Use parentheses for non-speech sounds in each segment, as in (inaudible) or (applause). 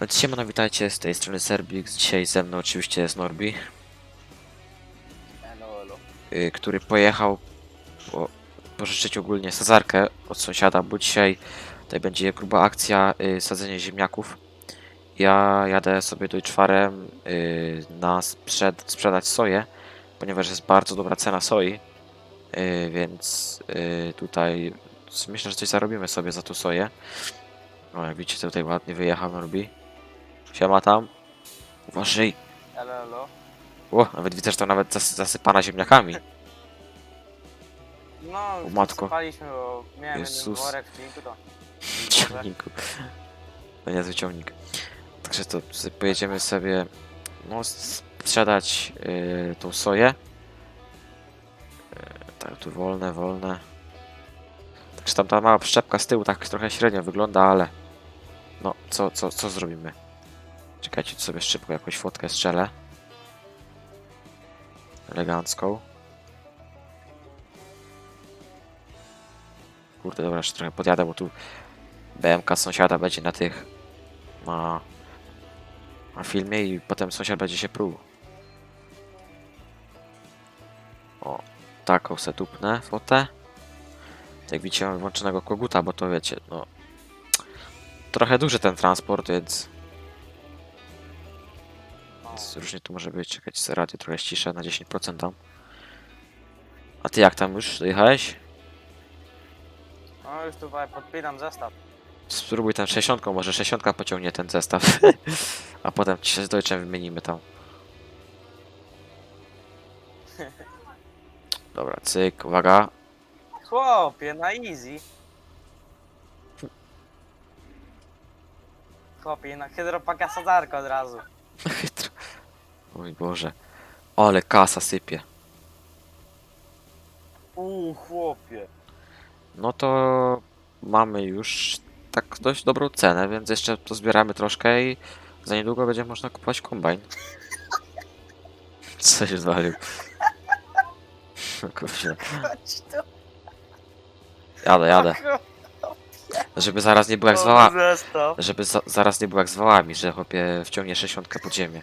Więc siemano, witajcie z tej strony Serbix. Dzisiaj ze mną oczywiście jest Norbi, y, który pojechał po, pożyczyć ogólnie sadzarkę od sąsiada, bo dzisiaj tutaj będzie gruba akcja y, sadzenie ziemniaków. Ja jadę sobie do czwarem y, na sprzed, sprzedać soję, ponieważ jest bardzo dobra cena soi, y, więc y, tutaj myślę, że coś zarobimy sobie za tą soję. O, jak widzicie, tutaj ładnie wyjechał Norbi. Siema tam. Uważaj. Elo, elo. O, nawet widzę, że to nawet zas zasypana ziemniakami. (laughs) No, O matko. Spaliśmy, bo miałem Jezus. jeden worek w filmiku, to... ciągniku. (laughs) To niezły ciągnik. Także to pojedziemy sobie no, sprzedać yy, tą soję. Yy, tak, tu wolne, wolne. Także tam ta mała przyczepka z tyłu tak trochę średnio wygląda, ale no, co, co, co zrobimy? Czekajcie, tu sobie szybko jakąś fotkę strzelę. Elegancką. Kurde, dobra, jeszcze trochę podjadę, bo tu BMK sąsiada będzie na tych na, na filmie i potem sąsiad będzie się pruł. O, taką setupnę fotę. Jak widzicie mam włączonego koguta, bo to wiecie, no trochę duży ten transport, więc. Więc różnie tu może być. Czekać sobie radio trochę ściszę na 10% dam. A ty jak tam już dojechałeś? no już tutaj podpinam zestaw. Spróbuj ten 60, może 60 pociągnie ten zestaw. (laughs) A potem ci się z Deutschem wymienimy tam. (laughs) Dobra, cyk, uwaga. Chłopie, na easy. Chłopie, na hydropaka sadzarka od razu. Chytro. (laughs) O mój Boże. Ale kasa sypie. Uuu, chłopie. No to mamy już tak dość dobrą cenę, więc jeszcze to zbieramy troszkę i za niedługo będzie można kupować kombajn. Co się zwalił? (laughs) Kurczę. Chodź tu. Jadę, jadę. Żeby zaraz nie było jak z wałami. Zestaw. Żeby za, zaraz nie było jak z wałami, że chłopie wciągnie 60 pod ziemię.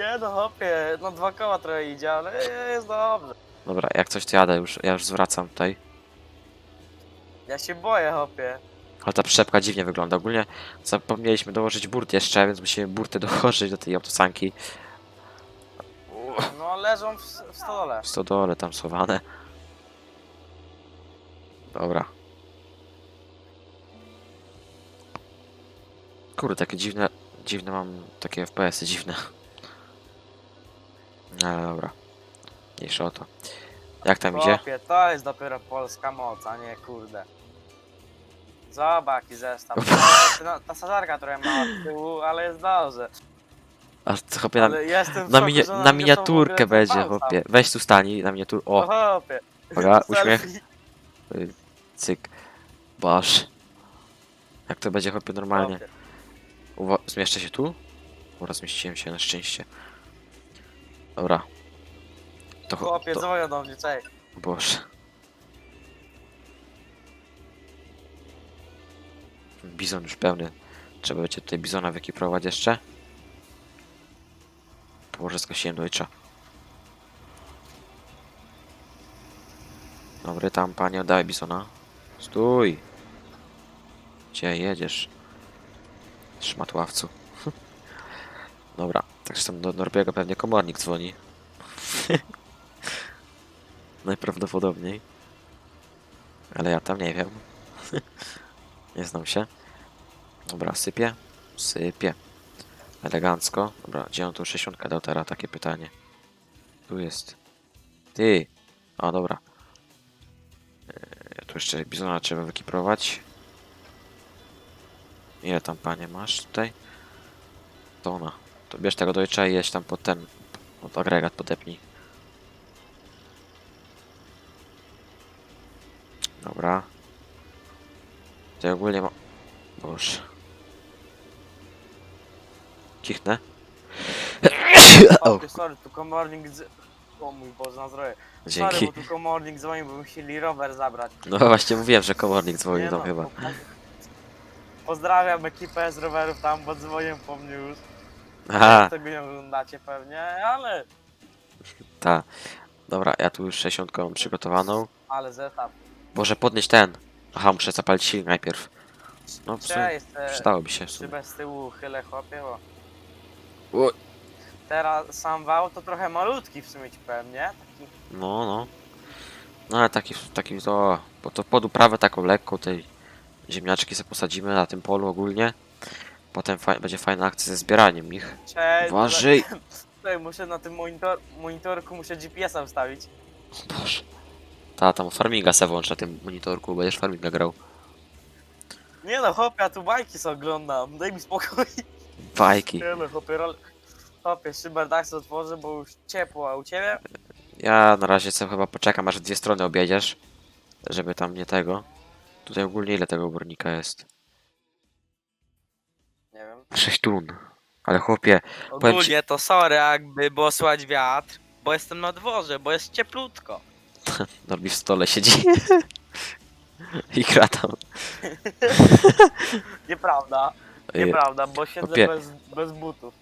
Nie no, chłopie, no dwa koła trochę idzie, ale jest dobrze. Dobra, jak coś to jadę już, ja już zwracam tutaj. Ja się boję, chłopie. Ale ta przyczepka dziwnie wygląda. Ogólnie zapomnieliśmy dołożyć burt jeszcze, więc musimy burtę (laughs) dołożyć do tej autosanki. No leżą w, w stodole. W stodole tam schowane. Dobra. Kurde, takie dziwne, dziwne mam, takie FPS-y dziwne. Ale dobra. Mniejsza o to. Jak tam idzie? Chłopie, to jest dopiero polska moc, a nie kurde. Zobacz jaki zestaw. (laughs) No, ta sadzarka trochę z tyłu, ale jest dobrze. Aż to chłopie na, Ale jestem w na, szoku, że na miniaturkę będzie, palca. chłopie. Weź tu stani, na miniatur. O, O, chłopie. uwaga, (laughs) uśmiech. Selfie. Cyk. Basz. Jak to będzie chłopie normalnie. Chłopie. Uwa zmieszczę się tu? Dobra, zmieściłem się na szczęście. Dobra. To, cho- Chłopie, to dzwonią do mnie, cześć. Boże. Bizon już pełny. Trzeba będzie tutaj bizona wyekiprować jeszcze. Boże, skosiłem dojcza. Dobry, tam panie, oddaj bizona. Stój! Gdzie jedziesz? Szmatławcu. (laughs) Dobra, tam do Norbiego pewnie komornik dzwoni. (laughs) Najprawdopodobniej. Ale ja tam nie wiem. (laughs) nie znam się. Dobra, sypię. Sypię. Elegancko. Dobra, gdzie on tu 60 dał teraz? Takie pytanie. Tu jest. Ty. A, dobra. Eee, tu jeszcze bizona trzeba wykiprować. Ile tam panie masz tutaj? Tona. To bierz tego dojcza i jeźdź tam pod ten, pod agregat podepnij. Dobra. To ogólnie ma... Boże. Kichnę. o, sorry, tu komornik z... O mój Boże, na zdrowie. Sorry, dzięki. bo tu komornik dzwoni, bo bym chcieli rower zabrać. No właśnie mówiłem, że komornik dzwonił Nie tam no, chyba. chłopaki. Pozdrawiam ekipę z rowerów tam, bo dzwonią po mnie już. Aha, Tego nie oglądacie pewnie, ale... ta. Dobra, ja tu już 60 mam przygotowaną. Ale zestaw. Boże, podnieść ten. Aha, muszę zapalić silnik najpierw. No, w sumie Cześć, te przydałoby się w sumie. szybę z tyłu chylę chłopie, bo... Oj. Teraz sam wał to trochę malutki w sumie ci powiem, nie? Taki... No, no. No ale taki, taki to, bo to pod uprawę taką lekką tej ziemniaczki sobie posadzimy na tym polu ogólnie. Potem faj, będzie fajna akcja ze zbieraniem ich. Cześć! Uważaj! (laughs) Tutaj muszę na tym monitor, monitorku muszę GPS-a wstawić. O Boże. Ta, tam farminga se włącz na tym monitorku, będziesz farminga grał. Nie no, chłopie, ja tu bajki sobie oglądam, daj mi spokój. Bajki. Nie no, chłopie, rol... Chłopie, szybę tak sobie otworzę, bo już ciepło, a u ciebie? Ja na razie sobie chyba poczekam, aż dwie strony objedziesz. Żeby tam nie tego. Tutaj ogólnie ile tego obornika jest? Nie wiem. 6 tun. Ale chłopie, Powiem ci- Ogólnie to sorry, jakby było słychać wiatr, bo jestem na dworze, bo jest cieplutko. (laughs) Norbi w stole siedzi. (laughs) I gra tam. (laughs) Nieprawda, Ej, nieprawda, bo siedzę Chłopie. bez, bez butów.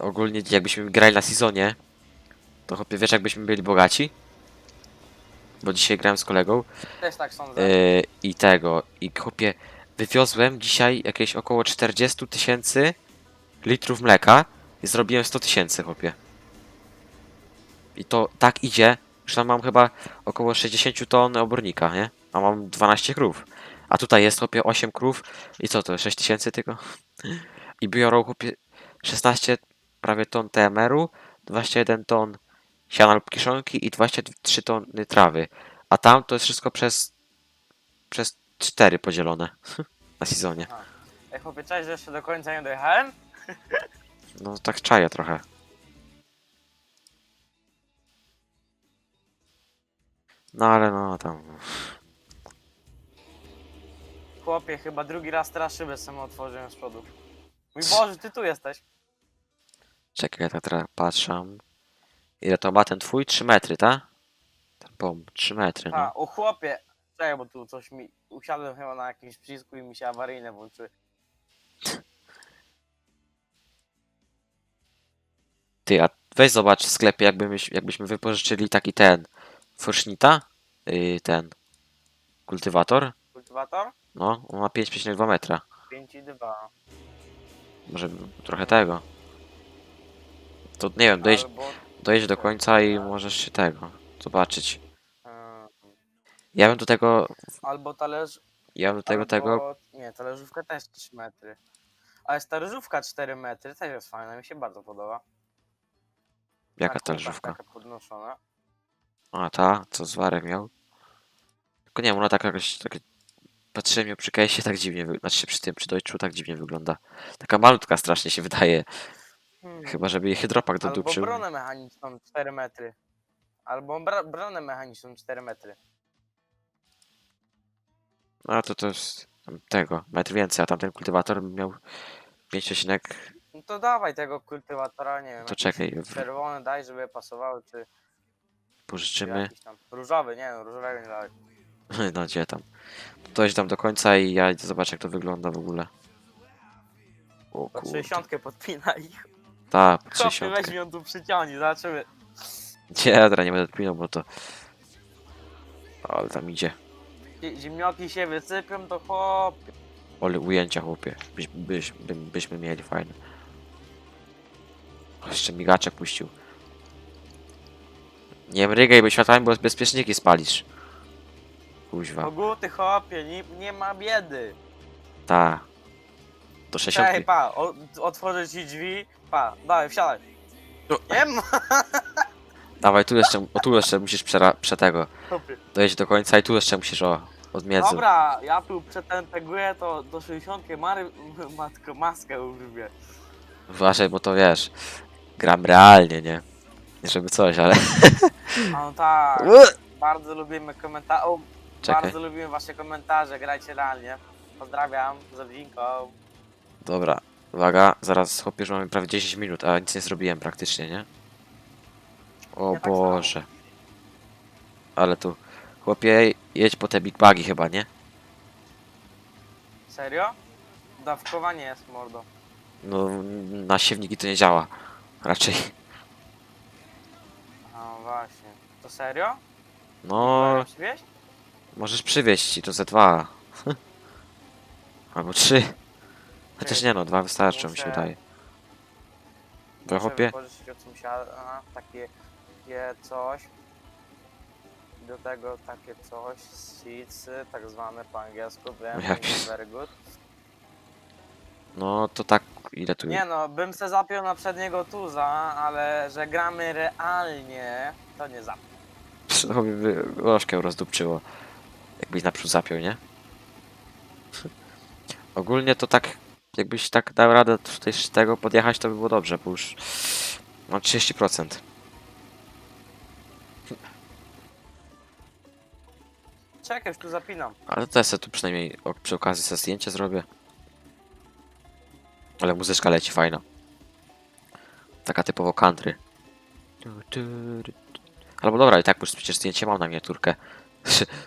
Ogólnie jakbyśmy grali na sezonie, to chłopie wiesz jakbyśmy byli bogaci? Bo dzisiaj grałem z kolegą Też tak sądzę. yy, i tego, i chłopie wywiozłem dzisiaj jakieś około 40 tysięcy litrów mleka i zrobiłem 100 tysięcy chłopie. I to tak idzie, że tam mam chyba około 60 ton obornika, nie? A mam 12 krów. A tutaj jest chłopie 8 krów i co to, 6 tysięcy tylko? I biorą chłopie 16 prawie ton TMR-u, 21 ton siana lub kiszonki i 23 tony trawy. A tam to jest wszystko przez przez 4 podzielone (laughs) na sezonie. Ej, chłopie, cześć, że jeszcze do końca nie dojechałem? (laughs) No tak czaję trochę. No ale no tam. Chłopie, chyba drugi raz teraz szybę samo otworzyłem z przodu. Mój Boże, ty tu jesteś. Czekaj, ja tak teraz patrzę. Ile to ma ten twój? 3 metry, tak? Ten pom, 3 metry, no. A, o chłopie. Czekaj, bo tu coś mi... Usiadłem chyba na jakimś przycisku i mi się awaryjne włączyły. Ty, a weź zobacz w sklepie, jakby myś, jakbyśmy wypożyczyli taki ten. Forsznita? Yy, ten. Kultywator? Kultywator? No, on ma 5,2 metra. 5,2. Może trochę tego. To nie wiem, dojedź, Albo... dojedź do końca i możesz się tego zobaczyć. Ja bym do tego. albo talerz... Ja bym do tego albo... tego. Nie, talerzówka też 3 metry. Ale jest talerzówka 4 metry, też jest fajna, mi się bardzo podoba. Jaka kółkach talerzówka? Taka podnoszona. A ta, co zwarek miał. Tylko nie wiem, ona tak jakoś. Takie... Patrzyłem ją przy case'ie tak dziwnie wy... Znaczy się przy tym, przy Deutschu tak dziwnie wygląda. Taka malutka strasznie się wydaje. Hmm. Chyba żeby jej hydropak Albo dodupczył. bronę mechaniczną 4 metry. Albo bra- bronę mechaniczną 4 metry. No to to jest tam tego, metr więcej, a tamten kultywator miał 5 No to dawaj tego kultywatora, nie wiem. To jakiś czekaj, w- Czerwony daj, żeby pasowały, czy pożyczymy. jakiś tam różowy, nie no, różowego nie daj. (laughs) No gdzie tam. Dojdź tam do końca i ja zobaczę jak to wygląda w ogóle. O Pod kurde. 60 podpinaj. Ta, pod Kopie 60. weź mi ją tu przyciągnij, zobaczymy. Nie, teraz nie będę odpinał, bo to... Ale tam idzie. Zi- Ziemnioki się wysypią, to chłop. Ole ujęcia, chłopie. Byś, byś, by, byśmy mieli fajne. O, Jeszcze migaczek puścił. Nie mrygaj, bo światłami, bo bezpieczniki spalisz. Kuźwa. Koguty chłopie, nie, nie ma biedy. Ta. Czekaj, 60. pa, o, otworzę ci drzwi. Pa, dawaj, wsiadaj. No. Nie ma, Dawaj, tu jeszcze, o tu jeszcze musisz przera, prze tego. chłopie. Dojeść do końca i tu jeszcze musisz o, od miedzu. Dobra, ja tu przetenteguję to do 60 mary, (laughs) matko, maskę użyję. Uważaj, bo to wiesz. Gram realnie, nie? Nie żeby coś, ale. A no tak, (laughs) bardzo lubimy komentarze. Czekaj. Bardzo lubimy wasze komentarze, grajcie realnie. Pozdrawiam, z rodzinką. Dobra, uwaga, zaraz chłopie, że mamy prawie 10 minut, a nic nie zrobiłem praktycznie, nie? O Ja tak samo. Boże. Ale tu. Chłopie, jedź po te big bugi chyba, nie? Serio? Dawkowanie jest, mordo. No, na siewniki to nie działa. Raczej. A właśnie. To serio? No, przywieźć? możesz przywieźć i to ze dwa. (laughs) Albo trzy. Chociaż nie no, dwa wystarczą mi się Muszę- wydaje. Bo chłopie, wypożyczyć od sąsiada takie, takie coś. Do tego takie coś, seedsy, tak zwane po angielsku, wiem, very good. no to tak, ile tu... Nie no, bym se zapiął na przedniego tuza, ale że gramy realnie, to nie zapiął. Chłopie by łożkę rozdupczyło. Jakbyś naprzód zapiął, nie? (laughs) Ogólnie to tak, jakbyś tak dał radę tutaj z tego podjechać, to by było dobrze, bo już mam 30%. Czekaj, już tu zapinam. Ale to ja sobie tu przynajmniej o, przy okazji sobie zdjęcie zrobię. Ale muzyczka leci fajna. Taka typowo country. Albo dobra, i tak już przecież zdjęcie mam na miniaturkę.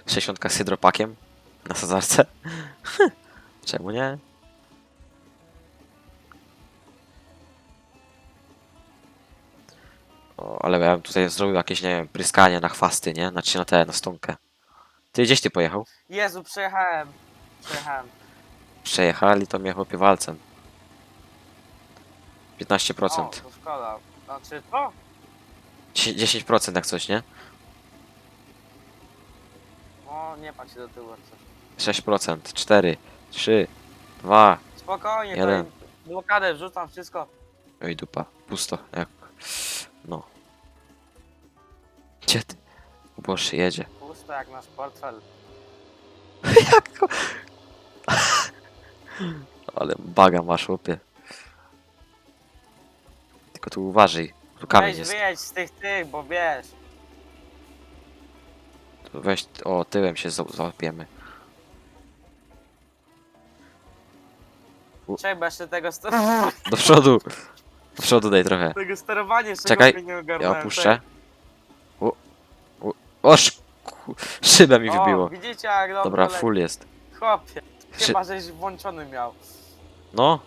60 (laughs) z hydropakiem na sadzarce. (laughs) Czemu nie? O, ale ja bym tutaj zrobił jakieś, nie wiem, pryskanie na chwasty, nie? Znaczy na tę, na stonkę. Ty gdzieś ty pojechał? Jezu, przejechałem. Przejechałem. Przejechali to mnie chłopie walcem. 15%. O, to szkoda. Znaczy to? 10 10% jak coś, nie? O, nie patrz się do tyłu jak coś. 6%, 4, 3, 2. Spokojnie, Jeden. to blokadę wrzucam, wszystko. Oj dupa, pusto, jak. No. Gdzie ty? O Boże, jedzie. Pusto jak nasz portfel. (laughs) Jak go? Ale baga masz, chłopie. Tylko tu uważaj, tu kamień Weź jest. wyjedź z tych tych, bo wiesz. Tu Weź, o, tyłem się za- załapiemy. Czekaj, bo jeszcze tego, ster Do przodu! Do przodu daj trochę. tego sterowania jeszcze Czekaj, nie Ja ogarnąłem. opuszczę. O, o, o sz- ku- szybę mi O, wybiło. widzicie jak dobrze Dobra, leci. full jest. Chłopie, chyba żeś włączony miał. No.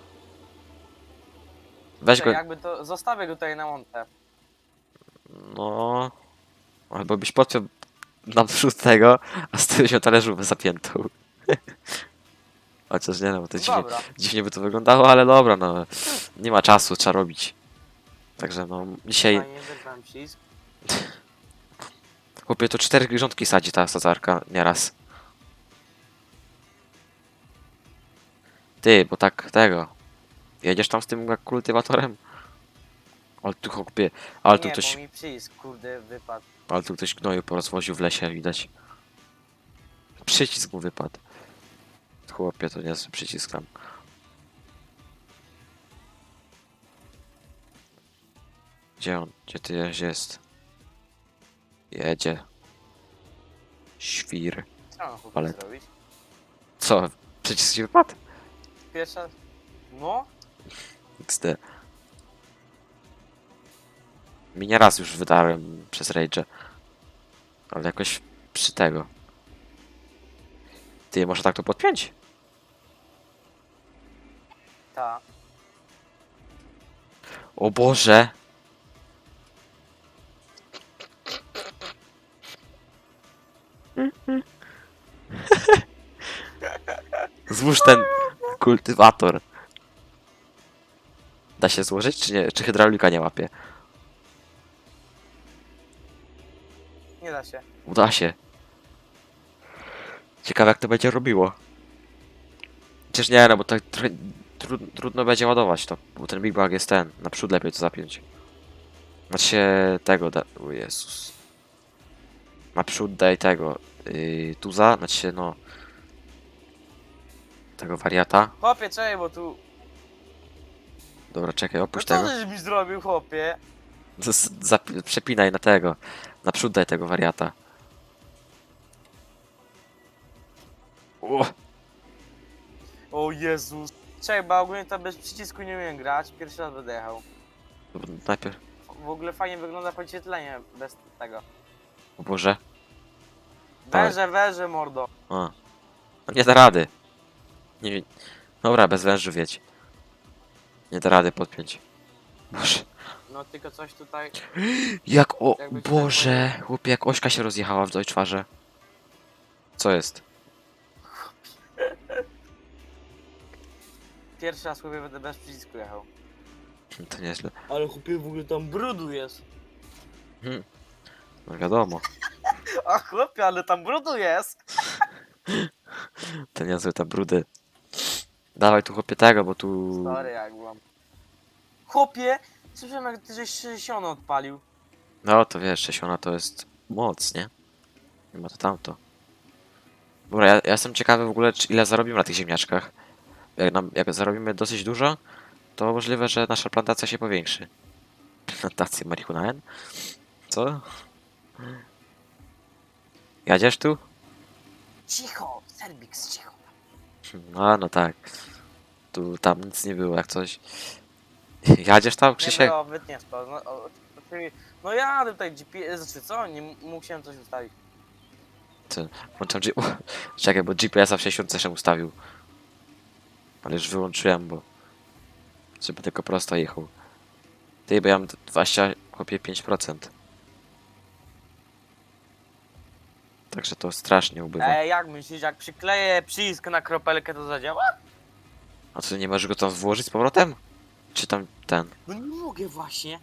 Weź go. jakby to, zostawię go tutaj na montę. No. Albo byś podpiął naprzód tego, a z tyłu się talerzówę zapiętą. (laughs) Chociaż nie no, bo to dziwnie, Dobra, dziwnie by to wyglądało, ale dobra, no. Nie ma czasu, trzeba robić. Także no, dzisiaj, fajnie. (laughs) chłopie, to cztery grządki sadzi ta sadzarka nieraz. Ty, bo tak tego. Jedziesz tam z tym kultywatorem? Ale tu chłopie, ale tu nie, ktoś, bo mi przycisk, kurde, wypadł. ale tu ktoś gnoju porozwoził w lesie, widać. Przycisk mu wypadł. Chłopie, to niezły przycisk tam. Gdzie on? Gdzie ty jest? Jedzie. Świr. Co mam chłopie Ale- zrobić? Co? Przycisk ci wypadł? Pierwsza... No? XD. Mi nie raz już wydałem przez Rage. Ale jakoś przy tego. Ty, może tak to podpiąć? Ta. O Boże! (laughs) Złóż ten kultywator. Da się złożyć, czy nie? Czy hydraulika nie łapie? Nie da się. Uda się. Ciekawe jak to będzie robiło. Przecież nie, no bo tak trochę trudno będzie ładować to, bo ten Big Bag jest ten, naprzód lepiej to zapiąć. Znaczy się tego da... O Jezus. Naprzód daj tego, yy, tuza, znaczy się no... Tego wariata. Chłopie, czekaj, bo tu... Dobra, czekaj, No opuść co tego. żeś mi zrobił, chłopie? Z- zapi- Przepinaj na tego. Naprzód daj tego wariata. O, O Jezus. Czekaj, bo ogólnie to bez przycisku nie umiem grać. Pierwszy raz będę jechał. najpierw... W ogóle fajnie wygląda podświetlenie bez tego. O Boże. Tak. Węże, węże, mordo. A. No nie da rady. Nie, Dobra, bez wężu wiedź. Nie da rady podpiąć. Boże. No tylko coś tutaj... Jak o... Jakby Boże! Chłopie, jak Ośka się rozjechała w Deutschfarze. Co jest? Pierwszy raz chłopie będę bez przycisku jechał. To nieźle. Ale chłopie w ogóle tam brudu jest. No wiadomo. A chłopie, ale tam brudu jest. To niezłe te brudy. Dawaj tu chłopie tego, bo tu... Sorry jak byłam. Chłopie, słyszałem jak ty żeś 60 odpalił. No to wiesz, Czesiona to jest moc, nie? Nie ma to tamto. Dobra, ja, ja jestem ciekawy w ogóle, czy ile zarobimy na tych ziemniaczkach. Jak, nam, jak zarobimy dosyć dużo, to możliwe, że nasza plantacja się powiększy. (laughs) Plantacja marihunaen? Co? Jadziesz tu? Cicho, Serbix, cicho. No, no tak. Tu, tam nic nie było, jak coś. (laughs) Jadziesz tam, Nie Krzysiek? było, wytnie spał. No, o, czyli- no ja tutaj GPS, znaczy co? Nie m- musiałem coś ustawić. Włączam G... (laughs) Czekaj, bo GPS-a w 60 się ustawił. Ale już wyłączyłem, bo... Żeby tylko prosto jechał. Ty, bo ja mam 20, chłopie 5%. Także to strasznie ubywa. Ej, jak myślisz, jak przykleję przycisk na kropelkę, to zadziała? A co, nie możesz go tam włożyć z powrotem? Czy tam ten? No nie mogę właśnie.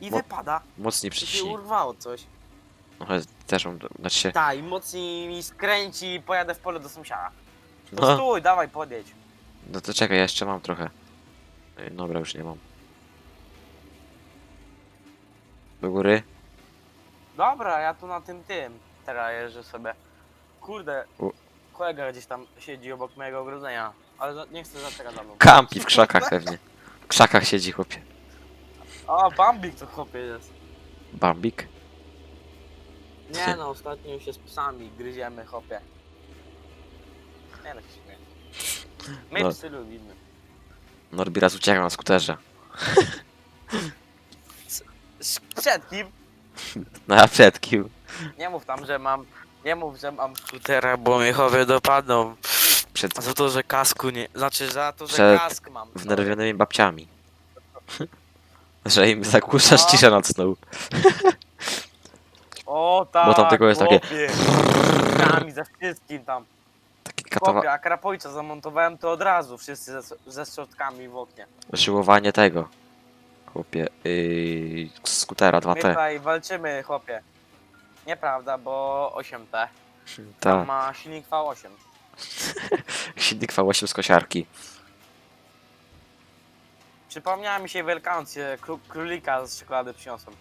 I Mo- wypada. Mocniej I się przyciśnij. urwało coś. No, ale też mam... Znaczy się... Tak, i mocniej mi skręci i pojadę w pole do sąsiada. No No, stój, dawaj, podjedź. no to czekaj, ja jeszcze mam trochę. Ej, Dobra, już nie mam. Do góry? Dobra, ja tu na tym tym teraz jeżdżę sobie. Kurde, U. kolega gdzieś tam siedzi obok mojego ogrodzenia, ale za- nie chcę zaczekać za mną. Kampi w krzakach pewnie. W krzakach siedzi chłopie. O, Bambik to chłopie jest. Bambik? Nie no, ostatnio się z psami gryziemy, chłopie. Nie no, się śmieję. My No. psy lubimy. Norbi raz uciekał na skuterze. Przed kim? (laughs) No a przed kim? Nie mów tam, że mam... Nie mów, że mam skutera, bo mnie chowie dopadną. Przed Za to, że kasku nie... Znaczy za to, że Przed kask mam. wnerwionymi babciami. (laughs) Że im zagłuszasz No. ciszę nocną. O tak, Bo tam tylko jest takie- chłopie. Kami ze wszystkim tam. Takie katowa... A krapojca zamontowałem to od razu, wszyscy ze, ze szczotkami w oknie. Żyłowanie tego. Chłopie. Yy, skutera My 2T. tutaj walczymy, chłopie. Nieprawda, bo 8T. Tam Tak. ma silnik V8. (laughs) Silnik V8 z kosiarki. Przypomniała mi się Wielkanocy, kró królika z czekolady przyniosłem.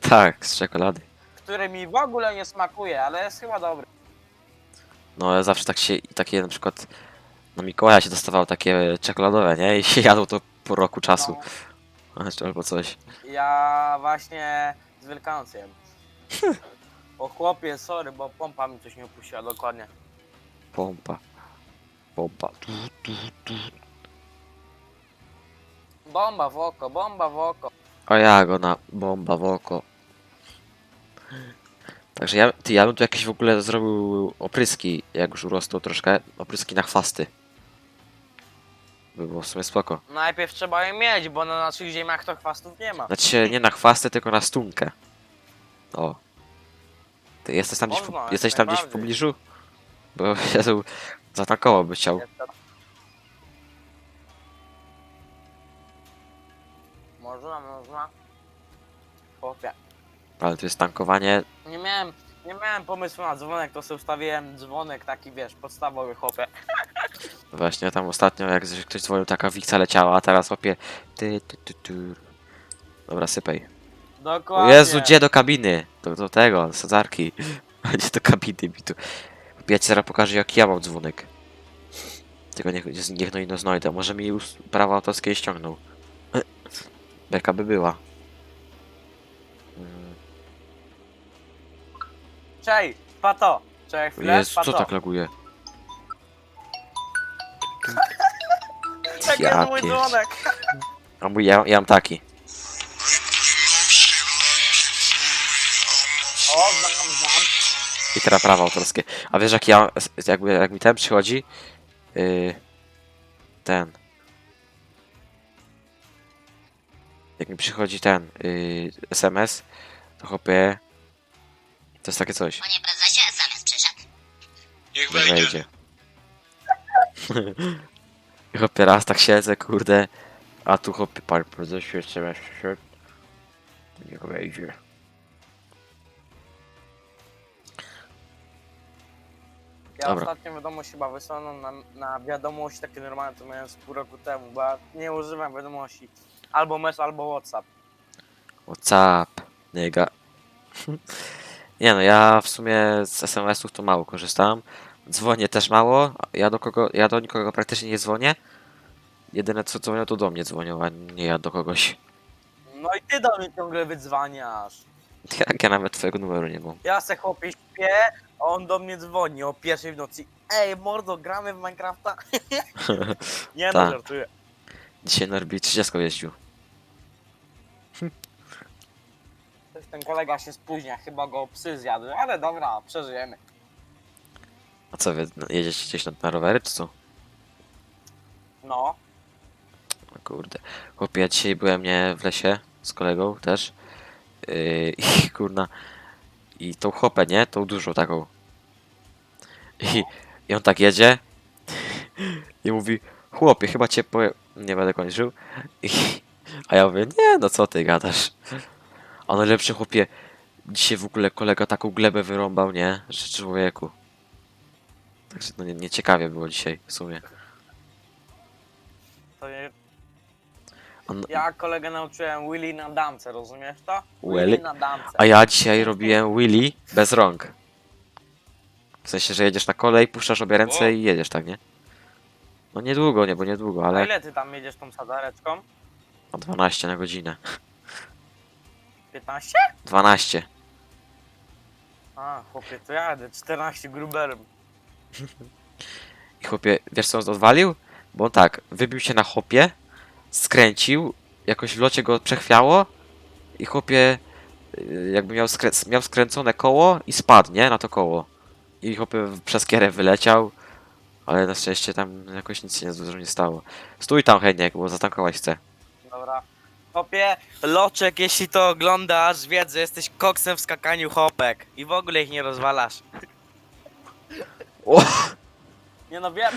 Tak, z czekolady. Który mi w ogóle nie smakuje, ale jest chyba dobry. No ja zawsze tak się, takie na przykład na Mikołaja się dostawało takie czekoladowe, nie? I się jadło to po roku czasu. No, Albo coś. ja właśnie z Wielkanocem. O chłopie, sorry, bo pompa mi coś nie opuściła dokładnie. Pompa. Pompa. Tu, tu, tu. Bomba w oko, bomba w oko. A ja go na bomba w oko. Także ja, ty, ja bym tu jakieś w ogóle zrobił opryski, jak już urosną troszkę, opryski na chwasty. By było w sumie spoko. Najpierw trzeba je mieć, bo na naszych ziemiach to chwastów nie ma. Znaczy nie na chwasty, tylko na stunkę. O. Ty jesteś tam gdzieś, w, Można, jak jesteś tam gdzieś w najbardziej. pobliżu? Bo (laughs) ja tu zatankował by chciał. Można, można. Chłopie. Ale tu jest tankowanie. Nie miałem, nie miałem pomysłu na dzwonek, to sobie ustawiłem dzwonek taki, wiesz, podstawowy chłopie. (laughs) Właśnie tam ostatnio, jak ktoś dzwonił, taka wiksa leciała, a teraz łapie. Ty, ty, ty, ty. Dobra, sypaj. O Dokładnie. Jezu, gdzie do kabiny? Do, do tego, do sadzarki. (laughs) Gdzie do kabiny mi tu. Ja ci zaraz pokażę jaki ja mam dzwonek. Tylko niech, niech no inno znajdę. Może mi us- prawa autorskie ściągnął. (clears throat) Beka by była. Czej, pato. Czekaj chwilę, Jezu, pato. co tak laguje? Czekaj, (laughs) Ja mój pierdzie- dzwonek. A mój, ja, ja mam taki. O, znam, znam. I teraz prawa autorskie. A wiesz jak ja, jakby, jak mi ten przychodzi y, ten. Jak mi przychodzi ten y, SMS, to chłopie. To jest takie coś. Panie prezesie, SMS przyszedł. Niech Nie wejdzie. wejdzie. I (laughs) chłopie raz tak siedzę, kurde. A tu chłopie par prezesie SMS przyszedł. Niech wejdzie. Ja Dobra. ostatnio wiadomość chyba wysłaną na, na wiadomość takie normalne, to miałem z pół roku temu, bo ja nie używam wiadomości. Albo mes, albo Whatsapp. Whatsapp, nigga. (laughs) Nie no, ja w sumie z SMS-ów to mało korzystam. Dzwonię też mało. Ja do kogo, ja do nikogo praktycznie nie dzwonię. Jedyne co dzwonią to do mnie dzwonią, a nie ja do kogoś. No i ty do mnie ciągle wydzwaniasz. (laughs) Jak ja nawet twojego numeru nie mam. Ja se chłopie śpię, a on do mnie dzwoni o pierwszej w nocy. Ej mordo, gramy w Minecrafta? (laughs) nie no, Tak. żartuję. Dzisiaj Norbi 30 jeździł. Ten kolega się spóźnia, chyba go psy zjadły, ale dobra, przeżyjemy. A co wy, no, jedziecie gdzieś na, na rowery czy co? No, O kurde. Chłopie, ja dzisiaj byłem nie w lesie z kolegą też. Yy, (laughs) I kurna. I tą chopę, nie? Tą dużą taką. I, I on tak jedzie. (laughs) I mówi, chłopie, chyba cię po... Nie będę kończył. I, a ja mówię, nie, no co ty gadasz. A najlepszy chłopie, dzisiaj w ogóle kolega taką glebę wyrąbał, nie? Że człowieku. Także no nie, nieciekawie było dzisiaj w sumie. to nie... On, Ja kolegę nauczyłem Willy na damce, rozumiesz to? Willy? na damce. A ja dzisiaj robiłem Willy bez rąk. W sensie, że jedziesz na kolej, puszczasz obie ręce i jedziesz, tak, nie? No niedługo, nie, bo niedługo, A ale ile ty tam jedziesz tą sadareczką? o 12 na godzinę. 15? 12. A, chłopie, to jadę, 14 gruberem. I chłopie, wiesz co on odwalił? Bo on tak, wybił się na hopie, skręcił, jakoś w locie go przechwiało i chłopie y, jakby miał, skrę miał skręcone koło i spadł, nie? Na to koło. I chłopie przez kierę wyleciał, ale na szczęście tam jakoś nic się nie, dużo nie stało. Stój tam, Heniek, bo zatankować chcę. Dobra. Chłopie, Loczek, jeśli to oglądasz, wiedz, że jesteś koksem w skakaniu hopek i w ogóle ich nie rozwalasz. O! (laughs) Nie no wiem.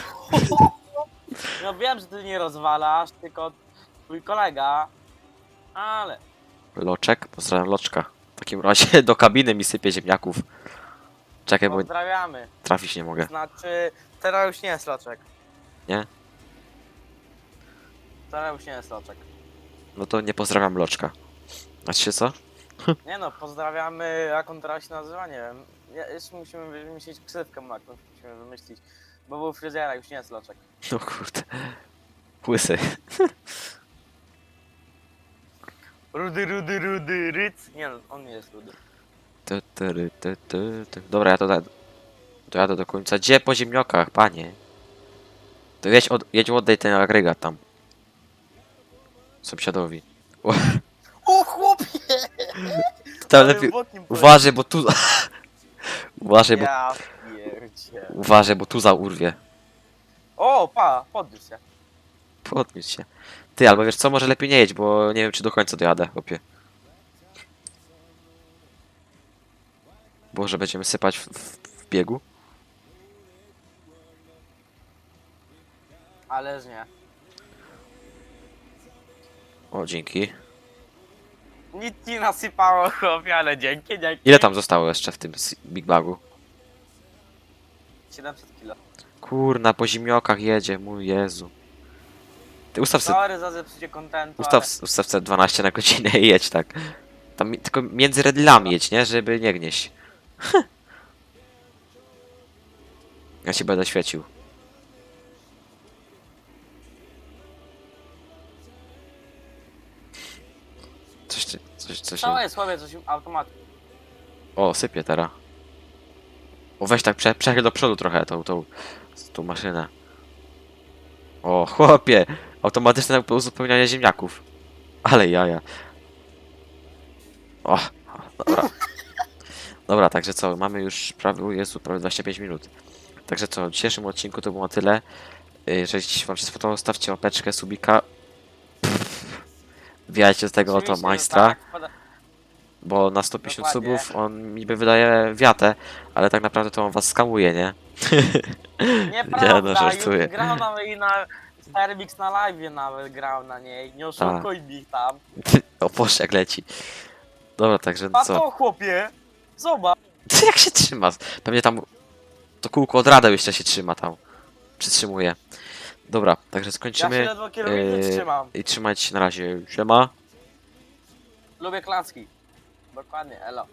(laughs) no wiem, że ty nie rozwalasz, tylko twój kolega. Ale. Loczek, pozdrawiam Loczka. W takim razie (laughs) do kabiny mi sypie ziemniaków. Czekaj, bo Pozdrawiamy. trafić nie mogę. Znaczy, teraz już nie jest Loczek. Nie? Teraz już nie jest Loczek. No to nie pozdrawiam Loczka. Znaczy się co? Nie no, pozdrawiamy, jak on teraz się nazywa, nie wiem. Ja, jeszcze musimy wymyślić ksywkę mu jakąś, musimy wymyślić. Bo był fryzjera, już nie jest Loczek. No kurde. Łysy. Rudy, rudy, rudy, ryc. Nie no, on nie jest rudy. Tu, tu, ry, tu, tu, tu. Dobra, ja to, da, to jadę do końca. Gdzie po ziemniokach, panie? To jedź, od, jedź oddaj ten agregat tam. Sąsiadowi. O chłopie! Tam Ale lepiej, bokiem uważaj, bo tu... uważaj, bo, Ja pierdzie. uważaj, bo tu za urwie. O, pa, podniósł się. Podniósł się. Ty, albo wiesz co, może lepiej nie jedź, bo nie wiem, czy do końca dojadę, chłopie. Boże, będziemy sypać w, w, w biegu? Ależ nie. O, dzięki. Nic ci nasypało, chłopie, ale dzięki, dzięki. Ile tam zostało jeszcze w tym s- Big Bagu? 700 kilo. Kurna, po zimniokach jedzie, mój Jezu. Ty ustaw se, Sorry za zepsucie kontentu, ustaw, ustaw se 12 na godzinę i jedź tak. Tam mi- tylko między redlami jedź, nie? Żeby nie gnieść. (laughs) Ja ci będę świecił. Jest chłopie, coś automat. O, sypie teraz. O, weź tak, prze, przechyl do przodu trochę tą, tą, tą maszynę. O, chłopie! Automatyczne uzupełnianie ziemniaków. Ale jaja. O, dobra. Dobra, także co, mamy już prawie, Jezu, prawie 25 minut. Także co, w dzisiejszym odcinku to było tyle. Y, Jeżeli wam się spodobał, stawcie łapeczkę, subika. Wbijajcie z tego oto majstra, tak, bo na 150 Dokładnie. subów on niby wydaje wiatę, ale tak naprawdę to on was skamuje, nie? (laughs) Nieprawda, no, żartuję. już grał nawet i na Starmix na live nawet grał na niej. Nie oszukuj mi tam. (laughs) O Boże, jak leci. Dobra, także A co? to chłopie, zobacz. Ty (laughs) jak się trzyma? Pewnie tam to kółko od radę jeszcze się trzyma tam. Przytrzymuje. Dobra, także Ja się skończymy ledwo kierownicy yy, trzymam. i trzymajcie się na razie. Siema. Lubię klacki. บอสก้อนเนี่ยหรอก